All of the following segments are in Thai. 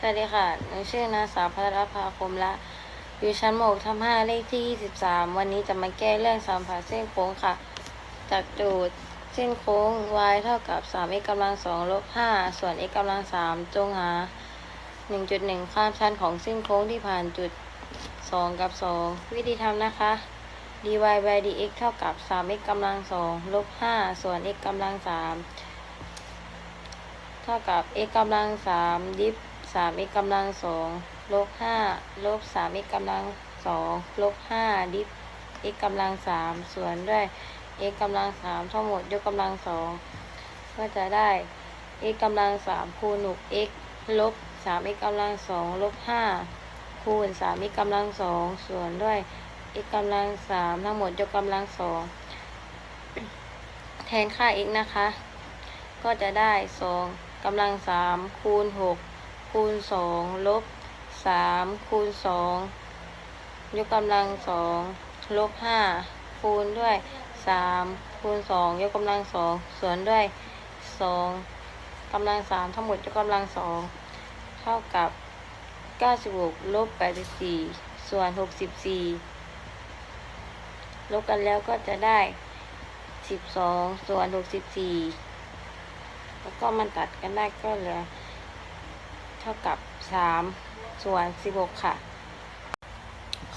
สวัสดีค่ะ หนูชื่อนางสาวพัทรภาคมละ อยู่ชั้นหมกทำห้าเลขที่ 23 วันนี้จะมาแก้เรื่องสามผ่าเส้นโค้งค่ะ จากโจทย์เส้นโค้ง y เท่ากับ 3x กำลัง2ลบ5ส่วน x กำลัง3จงหา 1.1 ความชันของเส้นโค้งที่ผ่านจุด 2 กับ 2 วิธีทำนะคะ dy by dx เท่ากับ 3x กำลัง2ลบ5ส่วน x กำลัง3เท่ากับ x กำลังสามดิฟ สาม x กำลังสองลบห้าลบสาม x กำลังสองลบห้าดิฟ x กำลังสามส่วนด้วย x กำลังสามทั้งหมดยกกำลังสองก็จะได้ x กำลังสามคูณหก x ลบสาม x กำลังสองลบห้าคูณสาม x กำลังสองส่วนด้วย x กำลังสามทั้งหมดยกกำลังสองแทนค่า x นะคะ ก็จะได้สองกำลังสามคูณหก คูณสองลบสามคูณสองยกกำลังสองลบห้าคูณด้วยสามคูณสองยกกำลังสองส่วนด้วยสองกำลังสามทั้งหมดยกกำลังสองเท่ากับเก้าสิบหกลบแปดสิบสี่ส่วนหกสิบสี่ลบกันแล้วก็จะได้สิบสองส่วนหกสิบสี่แล้วก็มันตัดกันได้ก็เหลือ ท่ากับ3ส่วน16ค่ะ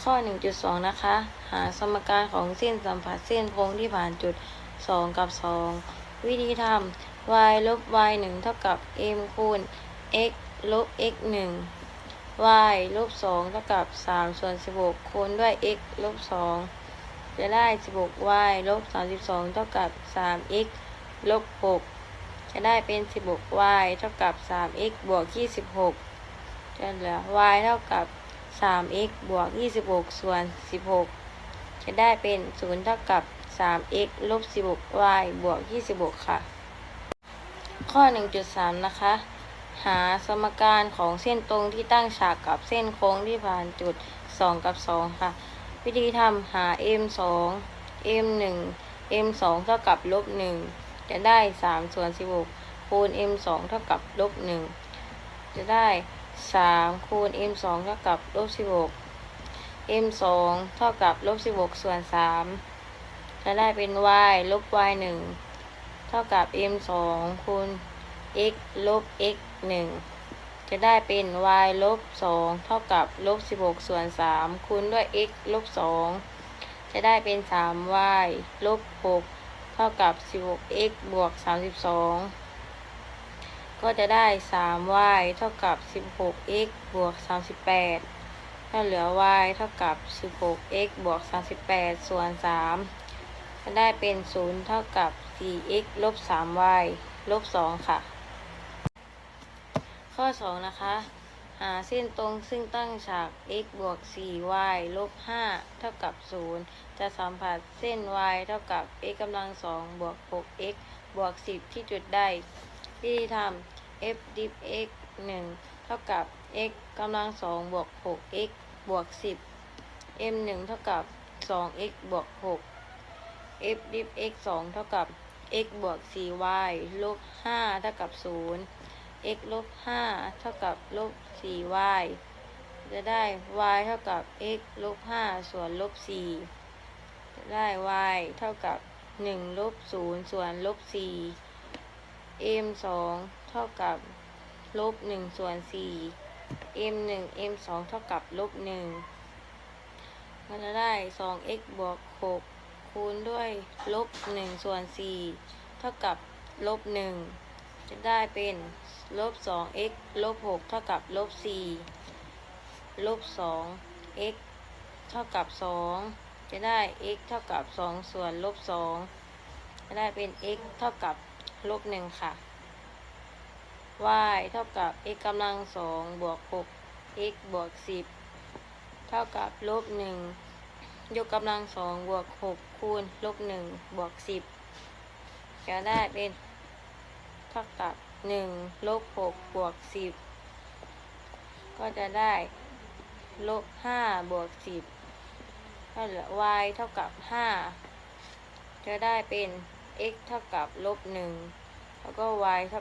ข้อ1.2นะคะ หาสมการของเส้นสัมผัสเส้นโค้งที่ผ่านจุด2กับ2วิธีทำ y ลบ y 1เท่ากับ m คูณ x ลบ x 1 y ลบ2เท่ากับ3ส่วน16คูณด้วย x ลบ2จะได้ 16y ลบ32เท่ากับ 3x ลบ6 จะได้เป็น 16y เท่ากับ 3x บวก 26จะเหลือ y เท่ากับ 3x บวก 26 ส่วน 16 จะได้เป็น 0 เท่ากับ 3x ลบ 16y บวก 26 ค่ะ ข้อ 1.3 นะคะ หาสมการของเส้นตรงที่ตั้งฉากกับเส้นโค้งที่ผ่านจุด 2 กับ 2 ค่ะ วิธีทำหา m 2 m 1 m 2เท่ากับลบ 1 จะได้3ส่วน16คูณ m 2เท่ากับลบ1จะได้3คูณ m 2เท่ากับลบ16 m 2เท่ากับลบ16ส่วน3จะได้เป็น y ลบ y 1เท่ากับ m 2คูณ x ลบ x 1จะได้เป็น y ลบ2เท่ากับลบ16ส่วน3คูณด้วย x ลบ2จะได้เป็น 3y ลบ6เท่ากับ 16x บวก 32 ก็จะได้ 3y เท่ากับ 16x บวก 38 ถ้าเหลือ y เท่ากับ 16x บวก 38 ส่วน 3 จะได้เป็น 0 เท่ากับ 4x ลบ 3y ลบ 2 ค่ะ ข้อ 2 นะคะ หาเส้นตรงซึ่งตั้งฉาก x บวก 4y ลบ 5 เท่ากับ 0 จะสัมผัสเส้น y เท่ากับ x กำลัง2บวก 6x บวก 10 ที่จุดได้วิธีทำ f div x 1 เท่ากับ x กำลัง2บวก 6x บวก 10 m 1 เท่ากับ 2x บวก 6 f div x 2 เท่ากับ x บวก 4y ลบ 5 เท่ากับ 0 x ลบ5เท่ากับลบ 4y จะได้ y เท่ากับ x ลบ5ส่วนลบ 4 จะได้ y เท่ากับ 1 ลบ 0 ส่วนลบ 4 m 2เท่ากับลบ 1 ส่วน 4 m 1 m 2เท่ากับลบ 1 ก็จะได้ 2x บวก 6 คูณด้วยลบ 1 ส่วน 4 เท่ากับลบ 1 จะได้เป็นลบ 2x ลบ 6 เท่ากับลบ 4 ลบ 2x เท่ากับ 2 จะได้ x เท่ากับ 2 ส่วนลบ 2 จะได้เป็น x เท่ากับลบ 1 ค่ะ y เท่ากับ x กำลัง 2 บวก 6 x บวก 10 เท่ากับลบ 1 ยกกำลัง 2 บวก 6 คูณลบ 1 บวก 10 จะได้เป็น เท่ากับ1ลบ6บวก10ก็จะได้ลบ5บวก10ก็เหลือ y เท่ากับ5จะได้เป็น x เท่ากับลบ1แล้วก็ y เท่า